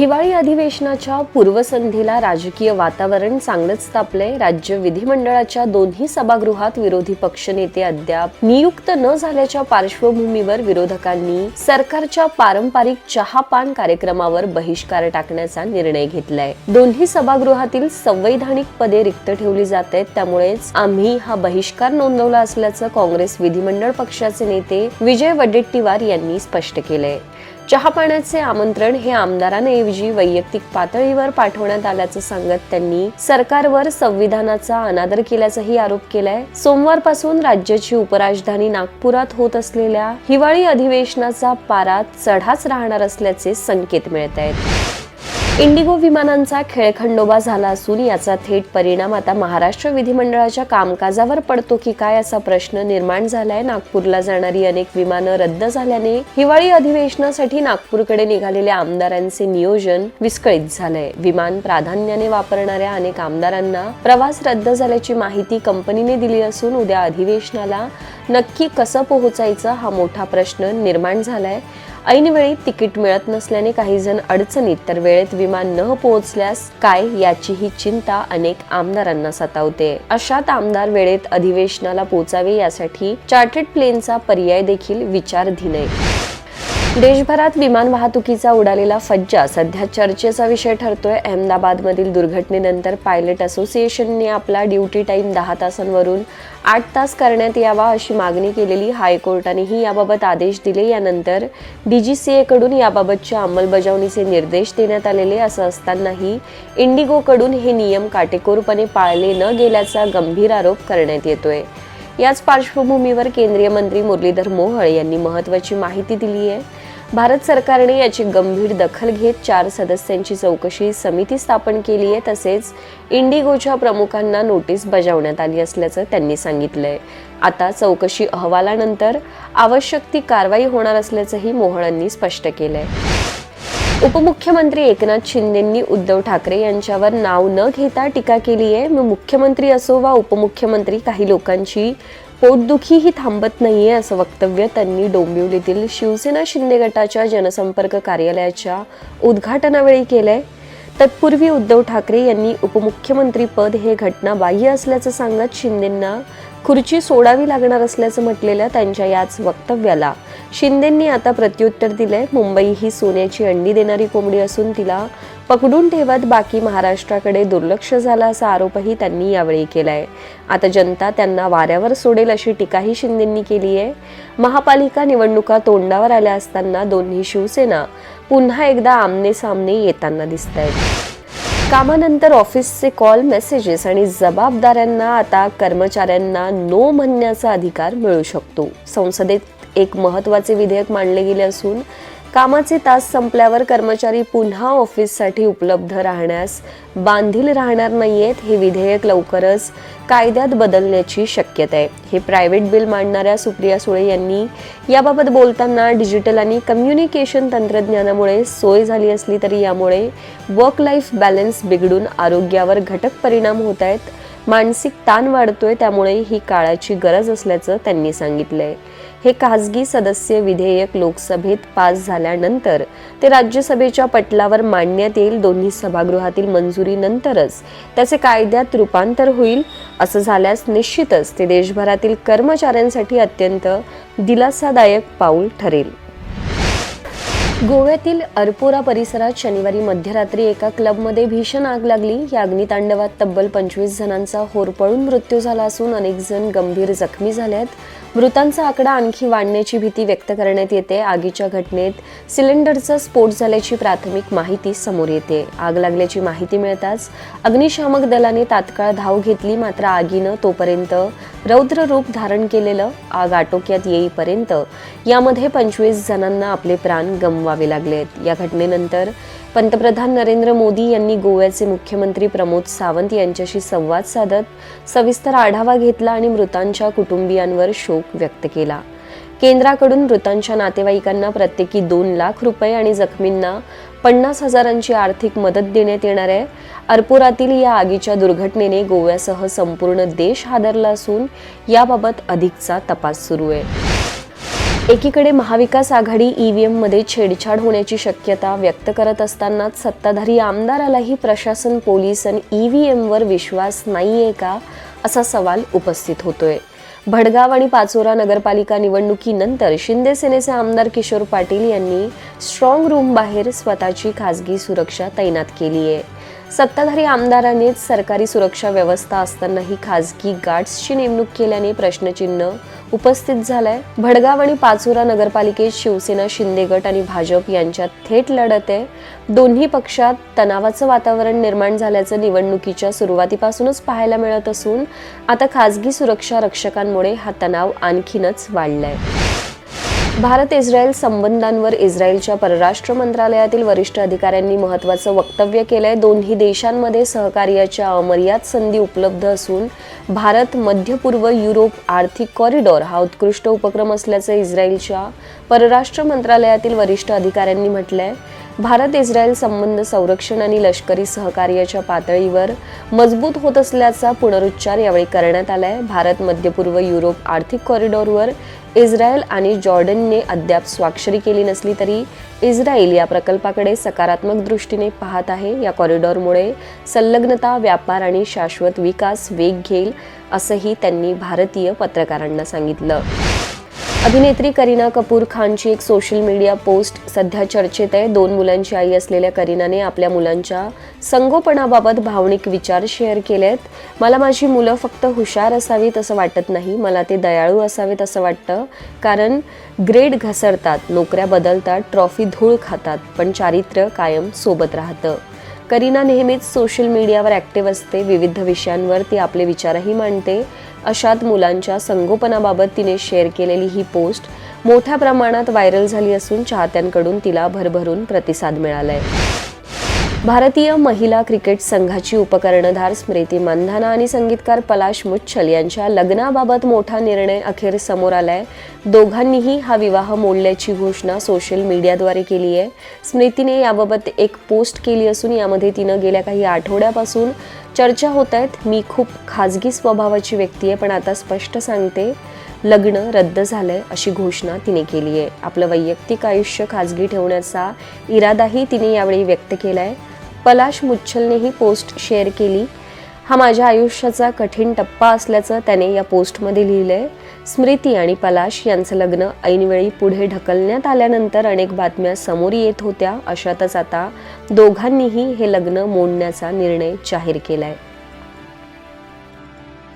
हिवाळी अधिवेशनाच्या पूर्वसंध्येला राजकीय वातावरण चांगलंच तापलंय. राज्य विधिमंडळाच्या दोन्ही सभागृहात विरोधी पक्षनेते अद्याप नियुक्त न झाल्याच्या पार्श्वभूमीवर विरोधकांनी सरकारच्या पारंपरिक चहापान कार्यक्रमावर बहिष्कार टाकण्याचा निर्णय घेतलाय. दोन्ही सभागृहातील संवैधानिक पदे रिक्त ठेवली जात आहेत. त्यामुळेच आम्ही हा बहिष्कार नोंदवला असल्याचं काँग्रेस विधिमंडळ पक्षाचे नेते विजय वडेट्टीवार यांनी स्पष्ट केलंय. चहापाण्याचे आमंत्रण हे आमदारांऐवजी वैयक्तिक पातळीवर पाठवण्यात आल्याचं सांगत त्यांनी सरकारवर संविधानाचा अनादर केल्याचाही आरोप केलाय. सोमवारपासून राज्याची उपराजधानी नागपुरात होत असलेल्या हिवाळी अधिवेशनाचा पारा चढाच राहणार असल्याचे संकेत मिळत आहेत. इंडिगो विमानांचा खेळखंडोबा झाला असून याचा थेट परिणाम आता महाराष्ट्र विधिमंडळाच्या कामकाजावर पडतो की काय असा प्रश्न निर्माण झालाय. नागपूरला जाणारी अनेक विमानं रद्द झाल्याने हिवाळी अधिवेशनासाठी नागपूरकडे निघालेल्या आमदारांचे नियोजन विस्कळीत झालंय. विमान प्राधान्याने वापरणाऱ्या अनेक आमदारांना प्रवास रद्द झाल्याची माहिती कंपनीने दिली असून उद्या अधिवेशनाला नक्की कसं पोहोचायचं हा मोठा प्रश्न निर्माण झालाय. ऐनवेळी तिकीट मिळत नसल्याने काही जण अडचणीत तर वेळेत विमान न पोहोचल्यास काय याचीही चिंता अनेक आमदारांना सतावते. अशात आमदार वेळेत अधिवेशनाला पोहोचावे यासाठी चार्टर्ड प्लेनचा पर्याय देखील विचारधीन आहे. देशभरात विमान वाहतुकीचा उडालेला फज्जा सध्या चर्चेचा विषय ठरतोय. अहमदाबादमधील दुर्घटनेनंतर पायलट असोसिएशनने आपला ड्युटी टाईम दहा तासांवरून आठ तास करण्यात यावा अशी मागणी केलेली. हायकोर्टानेही याबाबत आदेश दिले. यानंतर डीजीसीए कडून याबाबतच्या अंमलबजावणीचे निर्देश देण्यात आलेले असं असतानाही इंडिगोकडून हे नियम काटेकोरपणे पाळले न गेल्याचा गंभीर आरोप करण्यात येतोय. याच पार्श्वभूमीवर केंद्रीय मंत्री मुरलीधर मोहोळ यांनी महत्वाची माहिती दिली आहे भारत सरकारने याची गंभीर दखल घेत चार सदस्यांची चौकशी समिती स्थापन केली आहे. तसेच इंडिगोच्या प्रमुखांना नोटीस बजावण्यात आली असल्याचं त्यांनी सांगितलंय. आता चौकशी अहवालानंतर आवश्यक ती कारवाई होणार असल्याचंही मोहळांनी स्पष्ट केलंय. उपमुख्यमंत्री एकनाथ शिंदेंनी उद्धव ठाकरे यांच्यावर नाव न घेता टीका केली आहे. मग मुख्यमंत्री असो वा उपमुख्यमंत्री काही लोकांची पोटदुखी ही थांबत नाहीये असं वक्तव्य त्यांनी डोंबिवलीतील शिवसेना शिंदे गटाच्या जनसंपर्क कार्यालयाच्या उद्घाटनावेळी केलंय. तत्पूर्वी उद्धव ठाकरे यांनी उपमुख्यमंत्री पद हे घटनाबाह्य असल्याचं सांगत शिंदेंना खुर्ची सोडावी लागणार असल्याचं म्हटलेल्या त्यांच्या याच वक्तव्याला. शिंदेंनी आता प्रत्युत्तर दिलंय. मुंबई ही सोन्याची अंडी देणारी कोंबडी असून तिला पकडून ठेवत बाकी महाराष्ट्राकडे दुर्लक्ष झालं असा आरोपही त्यांनी यावेळी केलाय. आता जनता त्यांना वाऱ्यावर सोडेल अशी टीकाही शिंदेंनी केली आहे. महापालिका निवडणुका तोंडावर आल्या असताना दोन्ही शिवसेना पुन्हा एकदा आमने सामने येताना दिसत आहेत कामानंतर ऑफिसचे कॉल मेसेजेस आणि जबाबदाऱ्यांना आता कर्मचाऱ्यांना नो म्हणण्याचा अधिकार मिळू शकतो. संसदेत एक महत्त्वाचे विधेयक मांडले गेले असून कामाचे तास संपल्यावर कर्मचारी पुन्हा ऑफिससाठी उपलब्ध राहण्यास बांधील राहणार नाहीयेत हे विधेयक लवकरच कायद्यात बदलण्याची शक्यता आहे. हे प्रायव्हेट बिल मांडणाऱ्या सुप्रिया सुळे यांनी याबाबत बोलताना डिजिटल आणि कम्युनिकेशन तंत्रज्ञानामुळे सोय झाली असली तरी यामुळे वर्क लाईफ बॅलन्स बिघडून आरोग्यावर घटक परिणाम होत आहेत. मानसिक ताण वाढतोय त्यामुळे ही काळाची गरज असल्याचं त्यांनी सांगितलंय. हे खासगी सदस्य विधेयक लोकसभेत पास झाल्यानंतर ते राज्यसभेच्या पटलावर मांडण्यात येईल. दोन्ही सभागृहातील मंजुरीनंतरच त्याचे कायद्यात रूपांतर होईल असं झाल्यास निश्चितच ते देशभरातील कर्मचाऱ्यांसाठी अत्यंत दिलासादायक पाऊल ठरेल. गोव्यातील अरपोरा परिसरात शनिवारी मध्यरात्री एका क्लबमध्ये भीषण आग लागली. या अग्नितांडवात तब्बल पंचवीस जणांचा होरपळून मृत्यू झाला असून अनेक जण गंभीर जखमी झाल्यात. मृतांचा आकडा आणखी वाढण्याची भीती व्यक्त करण्यात येते. आगीच्या घटनेत सिलेंडरचा स्फोट झाल्याची प्राथमिक माहिती समोर येते. आग लागल्याची माहिती मिळताच अग्निशामक दलाने तात्काळ धाव घेतली. मात्र आगीनं तोपर्यंत रौद्र रूप धारण केलेलं आग आटोक्यात येईपर्यंत यामध्ये पंचवीस जणांना आपले प्राण गमवावे लागलेत. या घटनेनंतर पंतप्रधान नरेंद्र मोदी यांनी गोव्याचे मुख्यमंत्री प्रमोद सावंत यांच्याशी संवाद साधत सविस्तर आढावा घेतला आणि मृतांच्या कुटुंबियांवर शोक व्यक्त केला. केंद्राकडून मृतांच्या नातेवाईकांना प्रत्येकी दोन लाख रुपये आणि जखमींना पन्नास हजारांची आर्थिक मदत देण्यात येणार आहे. अर्पुरातील या आगीच्या दुर्घटनेने गोव्यासह संपूर्ण देश हादरला असून याबाबत अधिकचा तपास सुरू आहे. एकीकडे महाविकास आघाडी ईव्हीएममध्ये छेडछाड होण्याची शक्यता व्यक्त करत असतानाच सत्ताधारी आमदारालाही प्रशासन पोलीस आणि ईव्हीएमवर विश्वास नाहीये का असा सवाल उपस्थित होतोय. भडगाव आणि पाचोरा नगरपालिका निवडणुकीनंतर शिंदे सेनेचे आमदार किशोर पाटील यांनी स्ट्रॉंग रूम बाहेर स्वतःची खासगी सुरक्षा तैनात केली आहे सत्ताधारी आमदारांनीच सरकारी सुरक्षा व्यवस्था असतानाही खासगी गार्ड्सची नेमणूक केल्याने प्रश्नचिन्ह उपस्थित झालंय. भडगाव आणि पाचोरा नगरपालिकेत शिवसेना शिंदे गट आणि भाजप यांच्यात थेट लढत आहे. दोन्ही पक्षात तणावाचं वातावरण निर्माण झाल्याचं निवडणुकीच्या सुरुवातीपासूनच पाहायला मिळत असून आता खासगी सुरक्षा रक्षकांमुळे हा तणाव आणखीनच वाढलाय. भारत इस्रायल संबंधांवर इस्रायलच्या परराष्ट्र मंत्रालयातील वरिष्ठ अधिकाऱ्यांनी महत्त्वाचं वक्तव्य केलंय. दोन्ही देशांमध्ये सहकार्याच्या अमर्याद संधी उपलब्ध असून भारत मध्य पूर्व युरोप आर्थिक कॉरिडॉर हा उत्कृष्ट उपक्रम असल्याचं इस्रायलच्या परराष्ट्र मंत्रालयातील वरिष्ठ अधिकाऱ्यांनी म्हटलंय. भारत इस्रायल संबंध संरक्षण आणि लष्करी सहकार्याच्या पातळीवर मजबूत होत असल्याचा पुनरुच्चार यावेळी करण्यात आलाय. भारत मध्य पूर्व युरोप आर्थिक कॉरिडॉरवर इस्रायल आणि जॉर्डनने अद्याप स्वाक्षरी केली नसली तरी इस्रायल या प्रकल्पाकडे सकारात्मक दृष्टीने पाहत आहे. या कॉरिडॉरमुळे संलग्नता व्यापार आणि शाश्वत विकास वेग घेईल असंही त्यांनी भारतीय पत्रकारांना सांगितलं. अभिनेत्री करीना कपूर खानची एक सोशल मीडिया पोस्ट सध्या चर्चेत आहे. दोन मुलांची आई असलेल्या करीनाने आपल्या मुलांच्या संगोपनाबाबत भावनिक विचार शेअर केले आहेत मला माझी मुलं फक्त हुशार असावीत असं वाटत नाही. मला ते दयाळू असावेत असं वाटतं. कारण ग्रेड घसरतात नोकऱ्या बदलतात ट्रॉफी धूळ खातात पण चारित्र्य कायम सोबत राहतं. करीना नेहमीच सोशल मीडियावर ॲक्टिव्ह असते विविध विषयांवर ती आपले विचारही मांडते. अशात मुलांच्या संगोपनाबाबत तिने शेअर केलेली ही पोस्ट मोठ्या प्रमाणात व्हायरल झाली असून चाहत्यांकडून तिला भरभरून प्रतिसाद मिळाला आहे भारतीय महिला क्रिकेट संघाची उपकर्णधार स्मृती मंधाना आणि संगीतकार पलाश मुच्छल यांच्या लग्नाबाबत मोठा निर्णय अखेर समोर आलाय. दोघांनीही हा विवाह मोडल्याची घोषणा सोशल मीडियाद्वारे केली आहे. स्मृतीने याबाबत एक पोस्ट केली असून यामध्ये तिनं गेल्या काही आठवड्यापासून चर्चा होत आहेत. मी खूप खाजगी स्वभावाची व्यक्ती आहे पण आता स्पष्ट सांगते लग्न रद्द झालंय अशी घोषणा तिने केली आहे. आपलं वैयक्तिक आयुष्य खाजगी ठेवण्याचा इरादाही तिने यावेळी व्यक्त केला आहे पलाश मुच्छलने ही पोस्ट शेअर केली. हा माझ्या आयुष्याचा कठीण टप्पा असल्याचं त्याने या पोस्टमध्ये लिहिलं आहे स्मृती आणि पलाश यांचं लग्न ऐनवेळी पुढे ढकलण्यात आल्यानंतर अनेक बातम्या समोर येत होत्या. अशातच आता दोघांनीही हे लग्न मोडण्याचा निर्णय जाहीर केला आहे